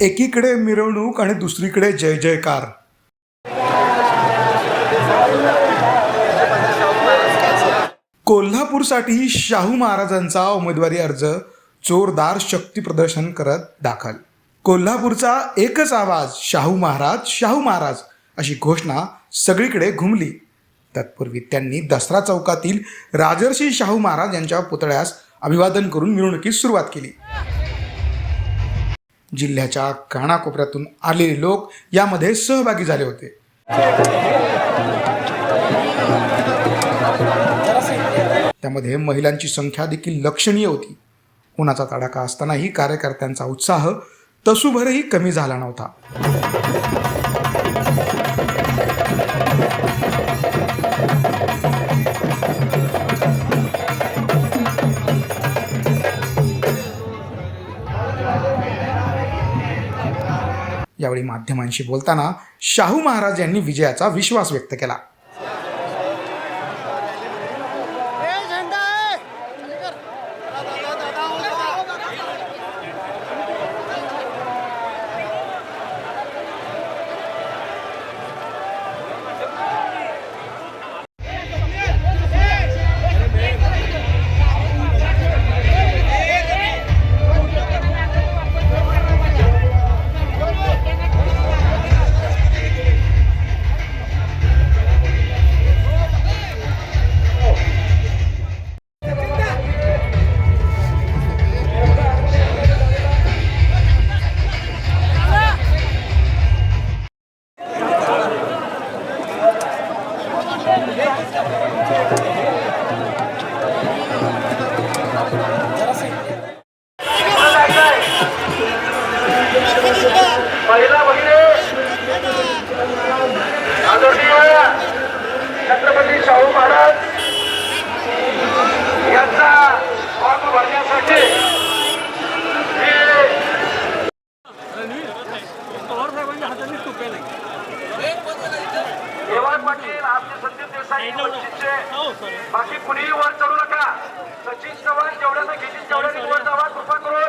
एकीकडे मिरवणूक आणि दुसरीकडे जय जयकार. कोल्हापूरसाठी शाहू महाराजांचा उमेदवारी अर्ज जोरदार शक्ती प्रदर्शन करत दाखल. कोल्हापूरचा एकच आवाज शाहू महाराज शाहू महाराज अशी घोषणा सगळीकडे घुमली. तत्पूर्वी त्यांनी दसरा चौकातील राजर्षी शाहू महाराज यांच्या पुतळ्यास अभिवादन करून मिरवणुकीस सुरुवात केली. जिल्ह्याच्या कानाकोपऱ्यातून आलेले लोक यामध्ये सहभागी झाले होते. त्यामध्ये महिलांची संख्या देखील लक्षणीय होती. उन्हाचा तडाखा असतानाही कार्यकर्त्यांचा उत्साह तसूभरही कमी झाला नव्हता. यावेळी माध्यमांशी बोलताना शाहू महाराज यांनी विजयाचा विश्वास व्यक्त केला. पाटील आमचे संदीप देसाई वंचितचे. बाकी कुणीही वर चढू नका. सचिन चव्हाण जेवढ्यानं घेतील तेवढ्या वर जावा. कृपा करून